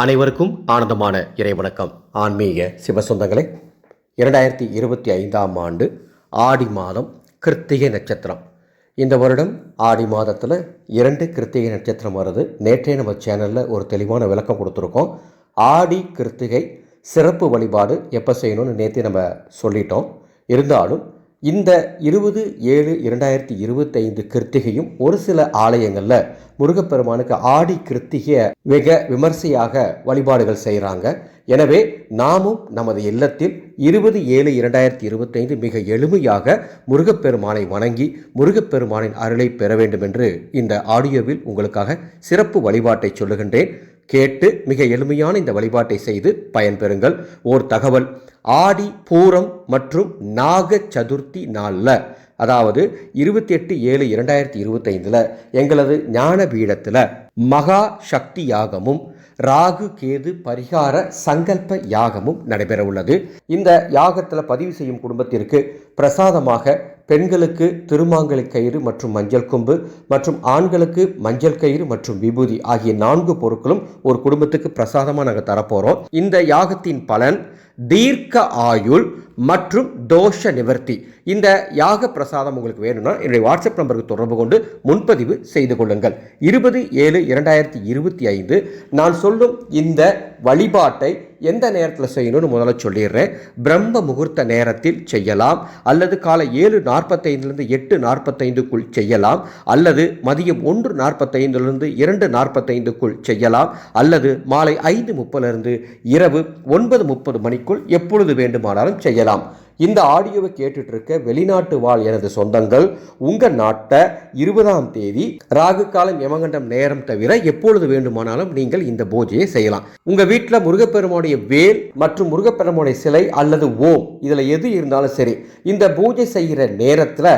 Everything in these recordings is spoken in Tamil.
அனைவருக்கும் ஆனந்தமான இறைவணக்கம். ஆன்மீக சிவசொந்தங்களே இரண்டாயிரத்தி இருபத்தி ஐந்தாம் ஆண்டு ஆடி மாதம் கிருத்திகை நட்சத்திரம். இந்த வருடம் ஆடி மாதத்தில் இரண்டு கிருத்திகை நட்சத்திரம் வருது. நேற்றே நம்ம சேனலில் ஒரு தெளிவான விளக்கம் கொடுத்துருக்கோம். ஆடி கிருத்திகை சிறப்பு வழிபாடு எப்போ செய்யணும்னு நேற்று நம்ம சொல்லிட்டோம். இருந்தாலும் இந்த இருபது ஏழு இரண்டாயிரத்தி இருபத்தைந்து கிருத்திகையும் ஒரு சில ஆலயங்களில் முருகப்பெருமானுக்கு ஆடி கிருத்திகையை மிக விமர்சையாக வழிபாடுகள் செய்கிறாங்க எனவே நாமும் நமது இல்லத்தில் இருபது ஏழு இரண்டாயிரத்தி இருபத்தைந்து மிக எளிமையாக முருகப்பெருமானை வணங்கி முருகப்பெருமானின் அருளை பெற வேண்டும் என்று இந்த ஆடியோவில் உங்களுக்காக சிறப்பு வழிபாட்டை சொல்லுகின்றேன். கேட்டு மிக எளிமையான இந்த வழிபாட்டை செய்து பயன்பெறுங்கள். ஓர் தகவல் ஆடி பூரம் மற்றும் நாக சதுர்த்தி நாளில் அதாவது இருபத்தி எட்டு ஏழு இரண்டாயிரத்தி இருபத்தைந்தில் எங்களது ஞான பீடத்தில் மகா சக்தி யாகமும் ராகு கேது பரிகார சங்கல்ப யாகமும் நடைபெற உள்ளது இந்த யாகத்தில் பதிவு செய்யும் குடும்பத்திற்கு பிரசாதமாக பெண்களுக்கு திருமாங்கலை கயிறு மற்றும் மஞ்சள் கொம்பு மற்றும் ஆண்களுக்கு மஞ்சள் கயிறு மற்றும் விபூதி ஆகிய நான்கு பொருட்களும் ஒரு குடும்பத்துக்கு பிரசாதமாக நாங்கள் தரப்போகிறோம் இந்த யாகத்தின் பலன் தீர்க்க ஆயுள் மற்றும் தோஷ நிவர்த்தி. இந்த யாக பிரசாதம் உங்களுக்கு வேணும்னா என்னுடைய வாட்ஸ்அப் நம்பருக்கு தொடர்பு கொண்டு முன்பதிவு செய்து கொள்ளுங்கள். இருபது ஏழு இரண்டாயிரத்தி இருபத்தி ஐந்து. நான் சொல்லும் இந்த வழிபாட்டை எந்த நேரத்தில் செய்யணும்னு முதல்ல சொல்லிடுறேன். பிரம்ம முகூர்த்த நேரத்தில் செய்யலாம். அல்லது காலை ஏழு நாற்பத்தைந்துலேருந்து எட்டு நாற்பத்தைந்துக்குள் செய்யலாம். அல்லது மதியம் ஒன்று நாற்பத்தைந்துலேருந்து இரண்டு நாற்பத்தைந்துக்குள் செய்யலாம். அல்லது மாலை ஐந்து முப்பதுலேருந்து இரவு ஒன்பது முப்பது மணிக்கு மணிக்குள் எப்பொழுது வேண்டுமானாலும் செய்யலாம். இந்த ஆடியோவை கேட்டுட்டு இருக்க வெளிநாட்டு வாழ் எனது சொந்தங்கள் உங்கள் நாட்டை இருபதாம் தேதி ராகு காலம் யமகண்டம் நேரம் தவிர எப்பொழுது வேண்டுமானாலும் நீங்கள் இந்த பூஜையை செய்யலாம். உங்கள் வீட்டில் முருகப்பெருமானுடைய வேல் மற்றும் முருகப்பெருமானுடைய சிலை அல்லது ஓம் இதில் எது இருந்தாலும் சரி இந்த பூஜை செய்கிற நேரத்தில்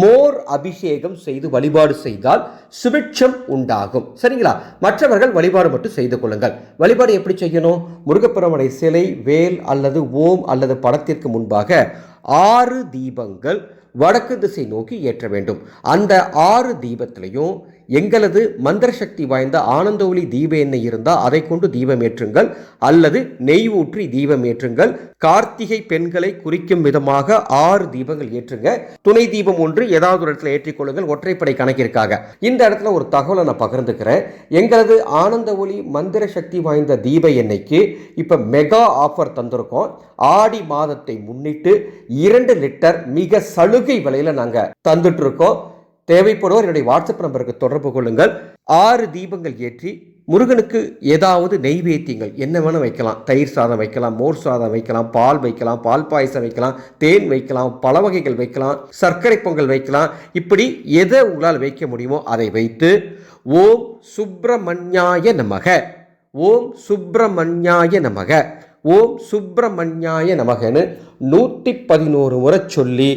மோர் அபிஷேகம் செய்து வழிபாடு செய்தால் சுபிட்சம் உண்டாகும். சரிங்களா? மற்றவர்கள் வழிபாடு மட்டும் செய்து கொள்ளுங்கள். வழிபாடு எப்படி செய்யணும்? முருகப்பெருமனை சிலை வேல் அல்லது ஓம் அல்லது படத்திற்கு முன்பாக ஆறு தீபங்கள் வடக்கு திசை நோக்கி ஏற்ற வேண்டும். அந்த ஆறு தீபத்திலையும் எங்களது மந்திர சக்தி வாய்ந்த ஆனந்த ஒளி தீப எண்ணெய் இருந்தால் அதை கொண்டு தீபம் ஏற்றுங்கள். அல்லது நெய் ஊற்றி தீபம் ஏற்றுங்கள். கார்த்திகை பெண்களை குறிக்கும் விதமாக ஆறு தீபங்கள் ஏற்றுங்க. துணை தீபம் ஒன்று ஏதாவது ஒரு இடத்துல ஏற்றிக்கொள்ளுங்கள் ஒற்றைப்படை கணக்கிற்காக. இந்த இடத்துல ஒரு தகவலை நான் பகிர்ந்துக்கிறேன். எங்களது ஆனந்த ஒளி மந்திர சக்தி வாய்ந்த தீப எண்ணெய்க்கு இப்போ மெகா ஆஃபர் தந்திருக்கோம். ஆடி மாதத்தை முன்னிட்டு இரண்டு லிட்டர் மிக சலுகை விலையில் நாங்கள் தந்துட்டு இருக்கோம். தேவைப்படுவோர் என்னுடைய வாட்ஸ்அப் நம்பருக்கு தொடர்பு கொள்ளுங்கள். ஆறு தீபங்கள் ஏற்றி முருகனுக்கு ஏதாவது நெய்வேத்தியங்கள் என்ன வேணால் வைக்கலாம். தயிர் சாதம் வைக்கலாம் மோர் சாதம் வைக்கலாம் பால் வைக்கலாம் பால் பாயசம் வைக்கலாம் தேன் வைக்கலாம் பல வகைகள் வைக்கலாம் சர்க்கரை பொங்கல் வைக்கலாம். இப்படி எதை உங்களால் வைக்க முடியுமோ அதை வைத்து ஓம் சுப்பிரமணியாய நமக. ஓம் சுப்பிரமணியாய நமக. ஓம் சுப்பிரமணியாய நமகன்னு நூற்றி பதினோரு முறை சொல்லி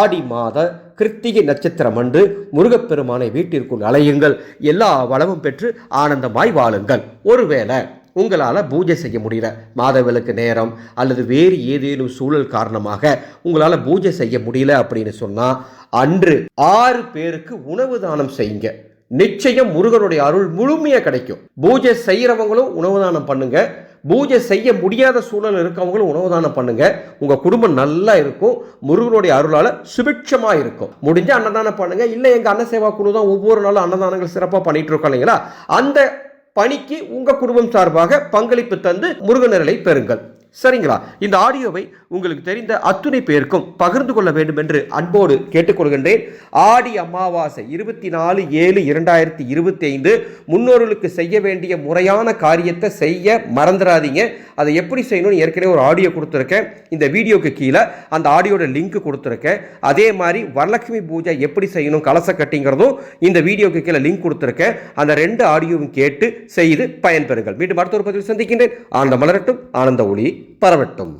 ஆடி மாத கிருத்திகை நட்சத்திரம் அன்று முருகப்பெருமானை வீட்டிற்குள் அலையுங்கள். எல்லா வளமும் பெற்று ஆனந்தமாய் வாழுங்கள். ஒருவேளை உங்களால் பூஜை செய்ய முடியல. மாதவிலக்கு நேரம் அல்லது வேறு ஏதேனும் சூழல் காரணமாக உங்களால் பூஜை செய்ய முடியல அப்படின்னு சொன்னால் அன்று ஆறு பேருக்கு உணவு தானம் செய்யுங்க. நிச்சயம் முருகனுடைய அருள் முழுமையாக கிடைக்கும். பூஜை செய்கிறவங்களும் உணவு தானம் பண்ணுங்கள் பூஜை செய்ய முடியாத சூழல் இருக்கவங்களும் உணவு தானம் பண்ணுங்க. உங்க குடும்பம் நல்லா இருக்கும். முருகனுடைய அருளால சுபிட்சமா இருக்கும். முடிஞ்ச அன்னதானம் பண்ணுங்க. இல்லை எங்க அன்ன சேவா குழு தான் ஒவ்வொரு நாளும் அன்னதானங்கள் சிறப்பாக பண்ணிட்டு இருக்கோம் இல்லைங்களா? அந்த பணிக்கு உங்க குடும்பம் சார்பாக பங்களிப்பு தந்து முருகனர்களை பெறுங்கள். சரிங்களா? இந்த ஆடியோவை உங்களுக்கு தெரிந்த அத்துணை பேருக்கும் பகிர்ந்து கொள்ள வேண்டும் என்று அன்போடு கேட்டுக்கொள்கின்றேன். ஆடி அமாவாசை இருபத்தி நாலு ஏழு இரண்டாயிரத்தி இருபத்தி ஐந்து முன்னோர்களுக்கு செய்ய வேண்டிய முறையான காரியத்தை செய்ய மறந்துடாதீங்க அதை எப்படி செய்யணும்னு ஏற்கனவே ஒரு ஆடியோ கொடுத்துருக்கேன். இந்த வீடியோக்கு கீழே அந்த ஆடியோட லிங்க் கொடுத்துருக்கேன். அதே மாதிரி வரலட்சுமி பூஜை எப்படி செய்யணும் கலச கட்டிங்கிறதும் இந்த வீடியோக்கு கீழே லிங்க் கொடுத்துருக்கேன். அந்த ரெண்டு ஆடியோவும் கேட்டு செய்து பயன்பெறுங்கள். மீண்டும் அடுத்த ஒரு பதிவில் சந்திக்கின்றேன். ஆனந்த மலரட்டும் ஆனந்த ஒளி. பரவட்டும்.